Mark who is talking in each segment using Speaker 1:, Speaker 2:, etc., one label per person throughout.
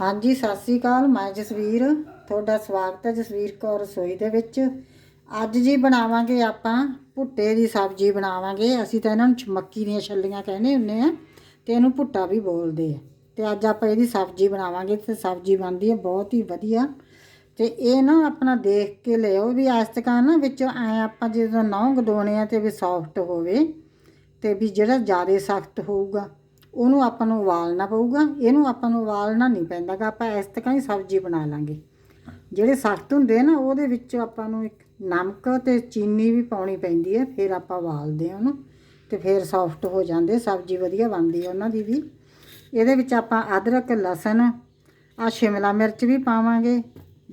Speaker 1: ਹਾਂਜੀ, ਸਤਿ ਸ੍ਰੀ ਅਕਾਲ, ਮੈਂ ਜਸਵੀਰ, ਤੁਹਾਡਾ ਸਵਾਗਤ ਹੈ ਜਸਵੀਰ ਕੌਰ ਰਸੋਈ ਦੇ ਵਿੱਚ। ਅੱਜ ਜੀ ਬਣਾਵਾਂਗੇ ਆਪਾਂ ਭੁੱਟੇ ਦੀ ਸਬਜ਼ੀ ਬਣਾਵਾਂਗੇ। ਅਸੀਂ ਤਾਂ ਇਹਨਾਂ ਨੂੰ ਮੱਕੀ ਦੀਆਂ ਛੱਲੀਆਂ ਕਹਿੰਦੇ ਹੁੰਨੇ ਆ ਤੇ ਇਹਨੂੰ ਭੁੱਟਾ ਵੀ ਬੋਲਦੇ ਆ। ਤੇ ਅੱਜ ਆਪਾਂ ਇਹਦੀ ਸਬਜ਼ੀ ਬਣਾਵਾਂਗੇ ਤੇ ਸਬਜ਼ੀ ਬਣਦੀ ਹੈ ਬਹੁਤ ਹੀ ਵਧੀਆ। ਤੇ ਇਹ ਨਾ ਆਪਣਾ ਦੇਖ ਕੇ ਲਿਓ ਵੀ ਇਸ ਤਰ੍ਹਾਂ ਨਾ ਵਿੱਚੋਂ ਐ ਆਪਾਂ ਜਦੋਂ ਨੌਂ ਗਡੋਣੇ ਆ ਤੇ ਵੀ ਸੌਫਟ ਹੋਵੇ ਤੇ ਵੀ ਜਿਹੜਾ ਜ਼ਿਆਦਾ ਸਖਤ ਹੋਊਗਾ। ਉਹਨੂੰ ਆਪਾਂ ਨੂੰ ਉਬਾਲਣਾ ਪਊਗਾ, ਇਹਨੂੰ ਆਪਾਂ ਨੂੰ ਉਬਾਲਣਾ ਨਹੀਂ ਪੈਂਦਾਗਾ ਆਪਾਂ ਇਸ ਤਰ੍ਹਾਂ ਹੀ ਸਬਜ਼ੀ ਬਣਾ ਲਾਂਗੇ। ਜਿਹੜੇ ਸਖਤ ਹੁੰਦੇ ਆ ਨਾ, ਉਹਦੇ ਵਿੱਚ ਆਪਾਂ ਨੂੰ ਇੱਕ ਨਮਕ ਤੇ ਚੀਨੀ ਵੀ ਪਾਉਣੀ ਪੈਂਦੀ ਹੈ, ਫਿਰ ਆਪਾਂ ਉਬਾਲਦੇ ਆ ਉਹਨੂੰ ਤੇ ਫਿਰ ਸੌਫਟ ਹੋ ਜਾਂਦੇ, ਸਬਜ਼ੀ ਵਧੀਆ ਬਣਦੀ ਹੈ ਉਹਨਾਂ ਦੀ ਵੀ। ਇਹਦੇ ਵਿੱਚ ਆਪਾਂ ਅਦਰਕ, ਲਸਣ ਆ ਸ਼ਿਮਲਾ ਮਿਰਚ ਵੀ ਪਾਵਾਂਗੇ,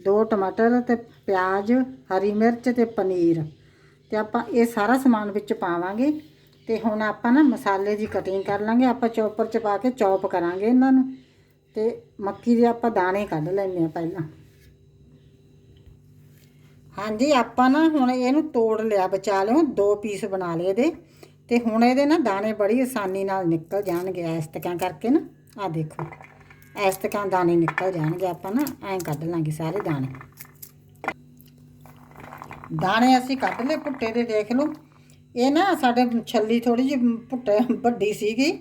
Speaker 1: ਦੋ ਟਮਾਟਰ ਤੇ ਪਿਆਜ਼, ਹਰੀ ਮਿਰਚ ਤੇ ਪਨੀਰ। ਤੇ ਆਪਾਂ ਇਹ ਸਾਰਾ ਸਮਾਨ ਵਿੱਚ ਪਾਵਾਂਗੇ। ਤੇ ਹੁਣ ਆਪਾਂ ਨਾ ਮਸਾਲੇ ਦੀ ਕਟਿੰਗ ਕਰ ਲਾਂਗੇ। ਆਪਾਂ ਚੌਪਰ 'ਚ ਪਾ ਕੇ ਚੌਪ ਕਰਾਂਗੇ ਇਹਨਾਂ ਨੂੰ। ਤੇ ਮੱਕੀ ਦੇ ਆਪਾਂ ਦਾਣੇ ਕੱਢ ਲੈਣੇ ਆ ਪਹਿਲਾਂ। ਹਾਂਜੀ, ਆਪਾਂ ਨਾ ਹੁਣ ਇਹਨੂੰ ਤੋੜ ਲਿਆ, ਬਚਾ ਲਿਓ ਦੋ ਪੀਸ ਬਣਾ ਲਏ ਇਹਦੇ। ਤੇ ਹੁਣ ਇਹਦੇ ਨਾ ਦਾਣੇ ਬੜੀ ਆਸਾਨੀ ਨਾਲ ਨਿਕਲ ਜਾਣਗੇ ਇਸ ਤਰ੍ਹਾਂ ਕਰਕੇ ਨਾ। ਆ ਦੇਖੋ ਇਸ ਤਰ੍ਹਾਂ ਦਾਣੇ ਨਿਕਲ ਜਾਣਗੇ। ਆਪਾਂ ਨਾ ਐਂ ਕੱਢ ਲਾਂਗੇ ਸਾਰੇ ਦਾਣੇ। ਦਾਣੇ ਅਸੀਂ ਕੱਢ ਲਏ ਭੁੱਟੇ ਦੇ ਦੇਖ ਲਓ। ਇਹ ਨਾ ਸਾਡੇ ਛੱਲੀ ਥੋੜੀ ਜਿਹੀ ਭੁੱਟੇ ਵੱਡੀ ਸੀਗੀ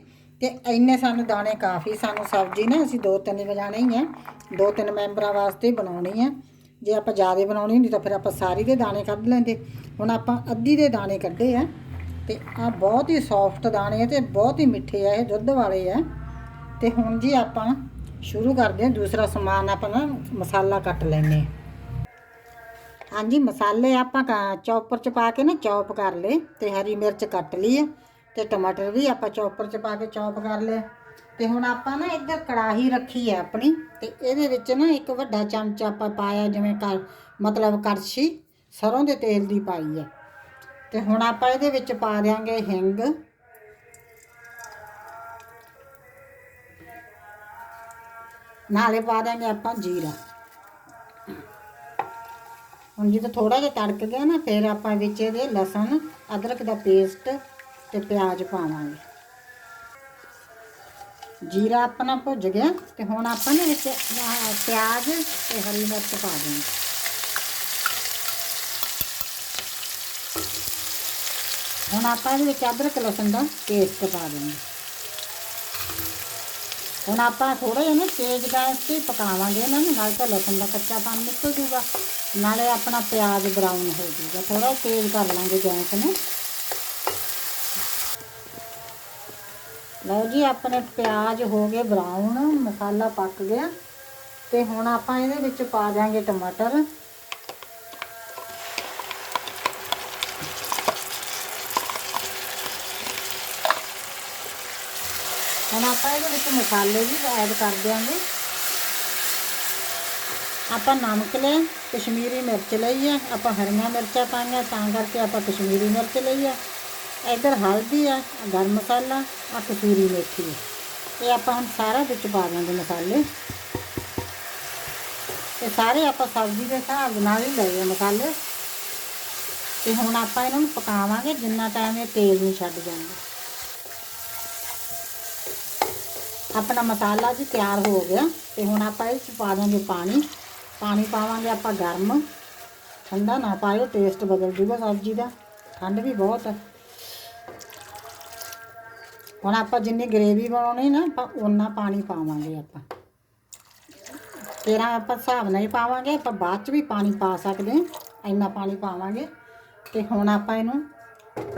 Speaker 1: ਤੇ ਇੰਨੇ ਸਾਨੂੰ ਦਾਣੇ ਕਾਫੀ, ਸਾਨੂੰ ਸਬਜ਼ੀ ਨਾ ਅਸੀਂ ਦੋ ਤਿੰਨ ਵਜਾਣੇ ਹੀ ਆ, ਦੋ ਤਿੰਨ ਮੈਂਬਰਾਂ ਵਾਸਤੇ ਬਣਾਉਣੀ ਆ। ਜੇ ਆਪਾਂ ਜ਼ਿਆਦਾ ਬਣਾਉਣੀ ਹੁੰਦੀ ਤਾਂ ਫਿਰ ਆਪਾਂ ਸਾਰੀ ਦੇ ਦਾਣੇ ਕੱਢ ਲੈਂਦੇ। ਹੁਣ ਆਪਾਂ ਅੱਧੀ ਦੇ ਦਾਣੇ ਕੱਢੇ ਆ ਤੇ ਆ ਬਹੁਤ ਹੀ ਸੌਫਟ ਦਾਣੇ ਆ ਤੇ ਬਹੁਤ ਹੀ ਮਿੱਠੇ ਆ, ਇਹ ਦੁੱਧ ਵਾਲੇ ਆ। ਤੇ ਹੁਣ ਜੀ ਆਪਾਂ ਸ਼ੁਰੂ ਕਰਦੇ ਹਾਂ ਦੂਸਰਾ ਸਮਾਨ ਆਪਾਂ ਨਾ ਮਸਾਲਾ ਕੱਟ ਲੈਨੇ ਆ। ਹਾਂਜੀ, ਮਸਾਲੇ ਆਪਾਂ ਚੌਪਰ ਚ ਪਾ ਕੇ ਨਾ ਚੌਪ ਕਰ ਲਏ ਤੇ ਹਰੀ ਮਿਰਚ ਕੱਟ ਲਈ ਹੈ ਤੇ ਟਮਾਟਰ ਵੀ ਆਪਾਂ ਚੌਪਰ ਚ ਪਾ ਕੇ ਚੌਪ ਕਰ ਲਏ ਤੇ ਹੁਣ ਆਪਾਂ ਨਾ ਇੱਧਰ ਕੜਾਹੀ ਰੱਖੀ ਹੈ ਆਪਣੀ ਤੇ ਇਹਦੇ ਵਿੱਚ ਨਾ ਇੱਕ ਵੱਡਾ ਚਮਚਾ ਆਪਾਂ ਪਾਇਆ ਜਿਵੇਂ ਕਰ ਮਤਲਬ ਕੜਛੀ, ਸਰੋਂ ਦੇ ਤੇਲ ਦੀ ਪਾਈ ਹੈ ਤੇ ਹੁਣ ਆਪਾਂ ਇਹਦੇ ਵਿੱਚ ਪਾ ਦਿਆਂਗੇ ਹਿੰਗ। ਨਾਲੇ ਪਾ ਦਿਆਂਗੇ ਆਪਾਂ ਜੀਰਾ। ਹੁਣ ਜਦੋਂ ਥੋੜਾ ਜਿਹਾ ਤੜਕ ਗਿਆ ਨਾ, ਫਿਰ ਆਪਾਂ ਵਿੱਚ ਇਹਦੇ ਲਸਣ, ਅਦਰਕ ਦਾ ਪੇਸਟ ਤੇ ਪਿਆਜ਼ ਪਾਵਾਂਗੇ। ਜੀਰਾ ਆਪਣਾ ਭੁੱਜ ਗਿਆ ਤੇ ਹੁਣ ਆਪਾਂ ਨੇ ਵਿੱਚ ਪਿਆਜ਼ ਤੇ ਹਰੀ ਮਿਰਚ ਪਾ ਦੇਣੀ। ਹੁਣ ਆਪਾਂ ਇਹਦੇ ਵਿੱਚ ਅਦਰਕ, ਲਸਣ ਦਾ ਪੇਸਟ ਪਾ ਦੇਣਾ। ਹੁਣ ਆਪਾਂ ਥੋੜਾ ਜਿਹਾ ਨਾ ਤੇਜ਼ ਗੈਸ ਤੇ ਪਕਾਵਾਂਗੇ ਇਹਨਾਂ ਨੂੰ, ਨਾਲ ਤਾਂ ਲਸਣ ਦਾ ਕੱਚਾ ਪਾਣੀ ਨਿਕਲ ਜੂਗਾ। ਨਾਲੇ ਆਪਣਾ ਪਿਆਜ਼ ਬਰਾਊਨ ਹੋ ਜੂਗਾ। ਥੋੜਾ ਤੇਜ਼ ਕਰ ਲਾਂਗੇ ਗੈਸ ਨੂੰ। ਲਓ ਜੀ, ਆਪਣੇ ਪਿਆਜ਼ ਹੋ ਗਏ ਬਰਾਊਨ ਮਸਾਲਾ ਪੱਕ ਗਿਆ। ਤੇ ਹੁਣ ਆਪਾਂ ਇਹਦੇ ਵਿੱਚ ਪਾ ਦਾਂਗੇ ਟਮਾਟਰ। ਆਪਾਂ ਇਹਦੇ ਵਿੱਚ ਮਸਾਲੇ ਵੀ ਐਡ ਕਰ ਦਿਆਂਗੇ। ਆਪਾਂ ਨਮਕ ਲਿਆ ਕਸ਼ਮੀਰੀ ਮਿਰਚ ਲਈ ਆ, ਆਪਾਂ ਹਰੀਆਂ ਮਿਰਚਾਂ ਪਾਈਆਂ, ਤਾਂ ਕਰਕੇ ਆਪਾਂ ਕਸ਼ਮੀਰੀ ਮਿਰਚ ਲਈ ਆ। ਇੱਧਰ ਹਲਦੀ ਆ, ਗਰਮ ਮਸਾਲਾ ਆ ਕਸੂਰੀ ਮੇਥੀ ਇਹ ਆਪਾਂ ਹੁਣ ਸਾਰਾ ਵਿੱਚ ਪਾ ਦਾਂਗੇ ਮਸਾਲੇ। ਇਹ ਸਾਰੇ ਆਪਾਂ ਸਬਜ਼ੀ ਦੇ ਹਿਸਾਬ ਨਾਲ ਹੀ ਲਏ ਆ ਮਸਾਲੇ। ਤੇ ਹੁਣ ਆਪਾਂ ਇਹਨਾਂ ਨੂੰ ਪਕਾਵਾਂਗੇ ਜਿੰਨਾ ਟਾਈਮ ਇਹ ਤੇਲ ਨਹੀਂ ਛੱਡ ਜਾਂਦਾ ਆਪਣਾ ਮਸਾਲਾ ਜੀ ਤਿਆਰ ਹੋ ਗਿਆ ਤੇ ਹੁਣ ਆਪਾਂ ਇਹ 'ਚ ਪਾ ਦਾਂਗੇ ਪਾਣੀ। ਪਾਣੀ ਪਾਵਾਂਗੇ ਆਪਾਂ ਗਰਮ। ਠੰਡਾ ਨਾ ਪਾਇਓ ਟੇਸਟ ਬਦਲ ਜੂਗਾ ਸਬਜ਼ੀ ਦਾ। ਠੰਡ ਵੀ ਬਹੁਤ ਹੈ ਹੁਣ ਆਪਾਂ ਜਿੰਨੀ ਗ੍ਰੇਵੀ ਬਣਾਉਣੀ ਨਾ, ਆਪਾਂ ਉਨਾ ਪਾਣੀ ਪਾਵਾਂਗੇ ਆਪਾਂ। ਤੇਰਾ ਆਪਾਂ ਹਿਸਾਬ ਨਾਲ ਹੀ ਪਾਵਾਂਗੇ, ਆਪਾਂ ਬਾਅਦ ਚ ਵੀ ਪਾਣੀ ਪਾ ਸਕਦੇ ਹਾਂ ਇੰਨਾ ਪਾਣੀ ਪਾਵਾਂਗੇ ਤੇ ਹੁਣ ਆਪਾਂ ਇਹਨੂੰ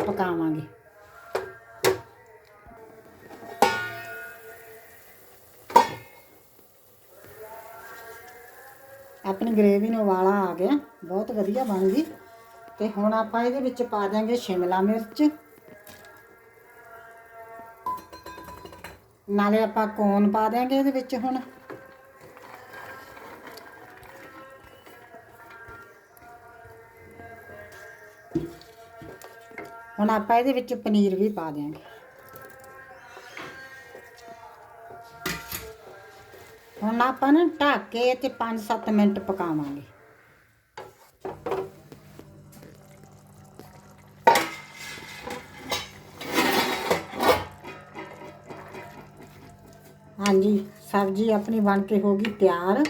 Speaker 1: ਪਕਾਵਾਂਗੇ। ਆਪਣੀ ਗ੍ਰੇਵੀ ਨੂੰ ਉਬਾਲਾ ਆ ਗਿਆ, ਬਹੁਤ ਵਧੀਆ ਬਣ ਗਈ। ਤੇ ਹੁਣ ਆਪਾਂ ਇਹਦੇ ਵਿੱਚ ਪਾ ਦਾਂਗੇ ਸ਼ਿਮਲਾ ਮਿਰਚ। ਨਾਲੇ ਆਪਾਂ ਕੋਨ ਪਾ ਦਿਆਂਗੇ ਇਹਦੇ ਵਿੱਚ ਹੁਣ। ਹੁਣ ਆਪਾਂ ਇਹਦੇ ਵਿੱਚ ਪਨੀਰ ਵੀ ਪਾ ਦਿਆਂਗੇ। ਹੁਣ ਆਪਾਂ ਨਾ ਢੱਕ ਕੇ ਤੇ 5-7 ਮਿੰਟ ਪਕਾਵਾਂਗੇ। ਹਾਂਜੀ, ਸਬਜ਼ੀ ਆਪਣੀ ਬਣ ਕੇ ਹੋ ਗਈ ਤਿਆਰ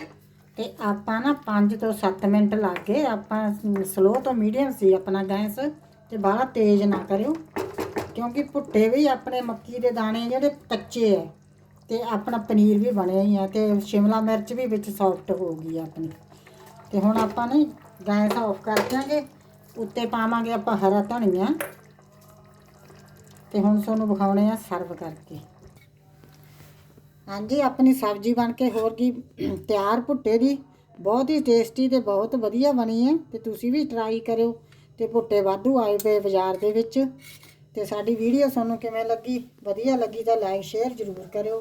Speaker 1: ਤੇ ਆਪਾਂ ਨਾ 5 ਤੋਂ 7 ਮਿੰਟ ਲੱਗ ਗਏ ਆਪਾਂ ਸਲੋ ਤੋਂ ਮੀਡੀਅਮ ਸੀ ਆਪਣਾ ਗੈਸ ਤੇ ਬਾਹਲਾ ਤੇਜ਼ ਨਾ ਕਰਿਓ, ਕਿਉਂਕਿ ਭੁੱਟੇ ਵੀ ਆਪਣੇ ਮੱਕੀ ਦੇ ਦਾਣੇ ਜਿਹੜੇ ਕੱਚੇ ਆ ਤੇ ਆਪਣਾ ਪਨੀਰ ਵੀ ਬਣਿਆ ਹੀ ਆ ਤੇ ਸ਼ਿਮਲਾ ਮਿਰਚ ਵੀ ਵਿੱਚ ਸੌਫਟ ਹੋ ਗਈ ਆਪਣੀ। ਤੇ ਹੁਣ ਆਪਾਂ ਨੇ ਗੈਸ ਆਫ ਕਰ ਦਿਆਂਗੇ, ਉੱਤੇ ਪਾਵਾਂਗੇ ਆਪਾਂ ਹਰਾ ਧਨੀਆ। ਤੇ ਹੁਣ ਤੁਹਾਨੂੰ ਵਿਖਾਉਣੇ ਆ ਸਰਵ ਕਰਕੇ। ਹਾਂਜੀ, ਆਪਣੀ ਸਬਜ਼ੀ ਬਣ ਕੇ ਹੋਰ ਕੀ ਤਿਆਰ ਭੁੱਟੇ ਦੀ। ਬਹੁਤ ਹੀ ਟੇਸਟੀ ਤੇ ਬਹੁਤ ਵਧੀਆ ਬਣੀ ਹੈ ਤੇ ਤੁਸੀਂ ਵੀ ਟਰਾਈ ਕਰਿਓ ਤੇ ਭੁੱਟੇ ਵਾਧੂ ਆਏ ਪਏ ਬਾਜ਼ਾਰ ਦੇ ਵਿੱਚ। ਤੇ ਸਾਡੀ ਵੀਡੀਓ ਤੁਹਾਨੂੰ ਕਿਵੇਂ ਲੱਗੀ, ਵਧੀਆ ਲੱਗੀ ਤਾਂ ਲਾਈਕ ਸ਼ੇਅਰ ਜ਼ਰੂਰ ਕਰਿਓ।